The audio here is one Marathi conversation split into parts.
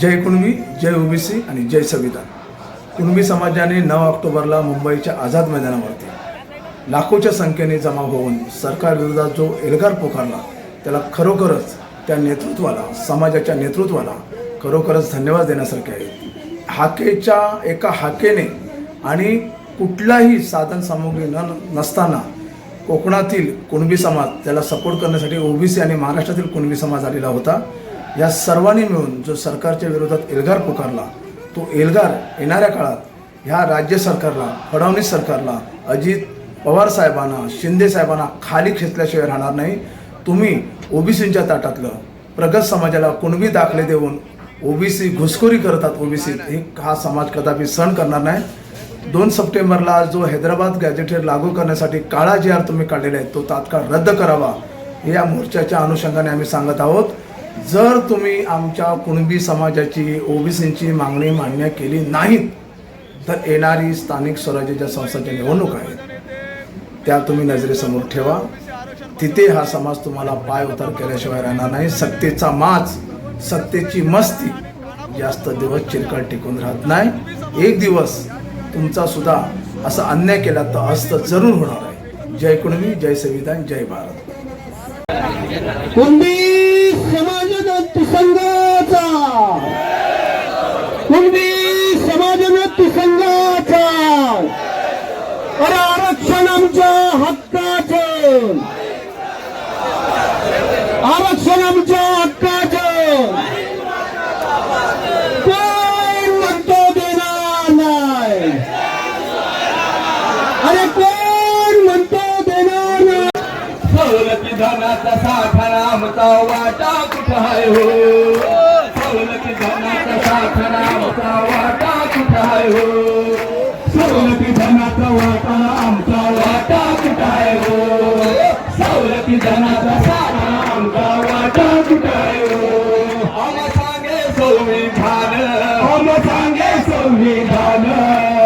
जय कुणबी जय ओबीसी आणि जय संविधान. कुणबी समाजाने नऊ ऑक्टोबरला मुंबईच्या आझाद मैदानावरती लाखोच्या संख्येने जमा होऊन सरकारविरोधात जो एल्गार पुकारला त्याला खरोखरच त्या नेतृत्वाला समाजाच्या नेतृत्वाला खरोखरच धन्यवाद देण्यासारखे आहे. हाकेच्या एका हाकेने आणि कुठलाही साधन सामुग्री न नसताना कोकणातील कुणबी समाज त्याला सपोर्ट करण्यासाठी ओबीसी आणि महाराष्ट्रातील कुणबी समाज आलेला होता. या सर्वांनी मिळून जो सरकारच्या विरोधात एल्गार पुकारला तो एल्गार येणाऱ्या काळात ह्या राज्य सरकारला फडणवीस सरकारला अजित पवार साहेबांना शिंदे साहेबांना खाली खेचल्याशिवाय राहणार नाही. तुम्ही ओबीसींच्या ताटातलं प्रगत समाजाला कुणबी दाखले देऊन ओबीसी घुसखोरी करतात ओबीसी हे हा समाज कदापि सहन करणार नाही. दोन सप्टेंबरला जो हैदराबाद गॅजेटेर लागू करण्यासाठी काळा जी आर तुम्ही काढलेला आहे तो तात्काळ रद्द करावा. या मोर्चाच्या अनुषंगाने आम्ही सांगत आहोत. जर तुम्ही आमच्या कुणबी समाजाची ओबीसींची मागणी मान्य केली नाहीत तर येणारी स्थानिक स्वराज्याच्या संस्थांच्या निवडणूक आहेत त्या तुम्ही नजरेसमोर ठेवा. तिथे हा समाज तुम्हाला पाय उतार केल्याशिवाय राहणार नाही. सत्तेचा माज सत्तेची मस्ती जास्त दिवस चिरकाळ टिकून राहत नाही. एक दिवस तुमचा सुद्धा असा अन्याय केला तर अस्त जरूर होणार आहे. जय कुणबी जय संविधान जय भारत. कुणबी समाज संघाचा कुणबी समाज संघाचा अरे आरक्षण आमच्या हक्काचे. आरक्षण आमच्या हक्काचे. कोण म्हणतो देणार नाही? अरे कोण म्हणतो देणार नाही? सवलती धनाचा साठा आमचा वाटा. कुठं आहे हो? सवलती धनाचा साठा आमचा वाटा कुठं आहे हो? सवलती धनाचा वाटा आमचा वाटा कुठं आहे हो? सवलती धनाचा साठा आमचा वाटा कुठं आहे हो? आम सांगे संविधान। आम सांगे संविधान।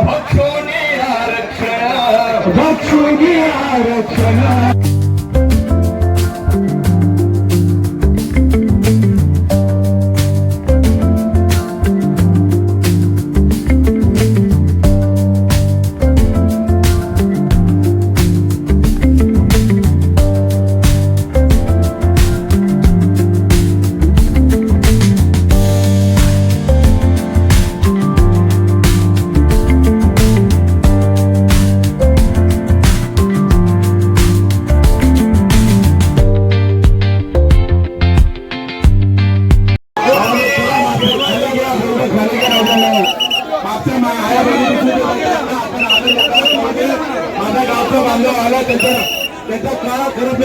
भक्षोनी आरक्षण। भक्षोनी आरक्षण। त्याचा काळा खरं